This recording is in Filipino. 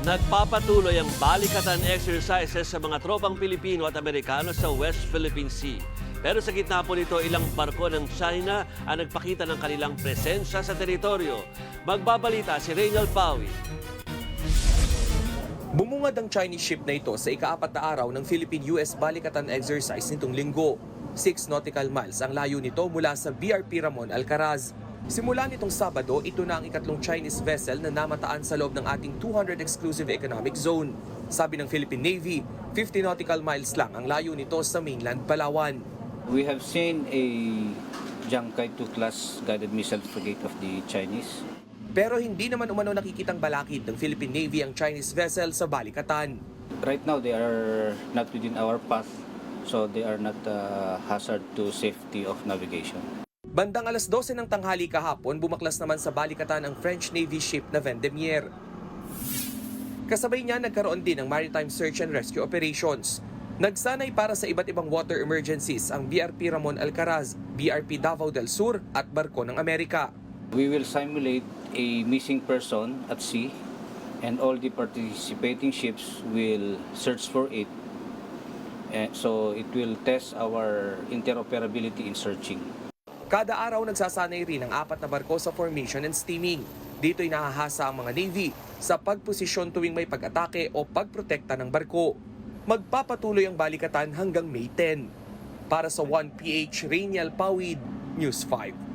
Nagpapatuloy ang balikatan exercises sa mga tropang Pilipino at Amerikano sa West Philippine Sea. Pero sa gitna po nito, ilang barko ng China ang nagpakita ng kanilang presensya sa teritoryo. Magbabalita si Reynald Pawi. Bumungad ang Chinese ship na ito sa ikaapat na araw ng Philippine-US Balikatan Exercise nitong linggo. 6 nautical miles ang layo nito mula sa BRP Ramon Alcaraz. Simula nitong Sabado, ito na ang ikatlong Chinese vessel na namataan sa loob ng ating 200 Exclusive Economic Zone. Sabi ng Philippine Navy, 50 nautical miles lang ang layo nito sa mainland Palawan. We have seen a Jiangkai 2 class guided missile frigate of the Chinese. Pero hindi naman umano nakikitang balakid ng Philippine Navy ang Chinese vessel sa Balikatan. Right now, they are not within our path, so they are not a hazard to safety of navigation. Bandang alas 12 ng tanghali kahapon, bumaklas naman sa balikatan ang French Navy ship na Vendemier. Kasabay niya nagkaroon din ng maritime search and rescue operations. Nagsanay para sa iba't ibang water emergencies ang BRP Ramon Alcaraz, BRP Davao del Sur at Barko ng Amerika. We will simulate a missing person at sea, and all the participating ships will search for it. And so it will test our interoperability in searching. Kada araw nagsasanay rin ang apat na barko sa formation and steaming. Dito'y nahahasa ang mga Navy sa pagposisyon tuwing may pag-atake o pagprotekta ng barko. Magpapatuloy ang balikatan hanggang May 10. Para sa 1PH Rainiel Pawid, News 5.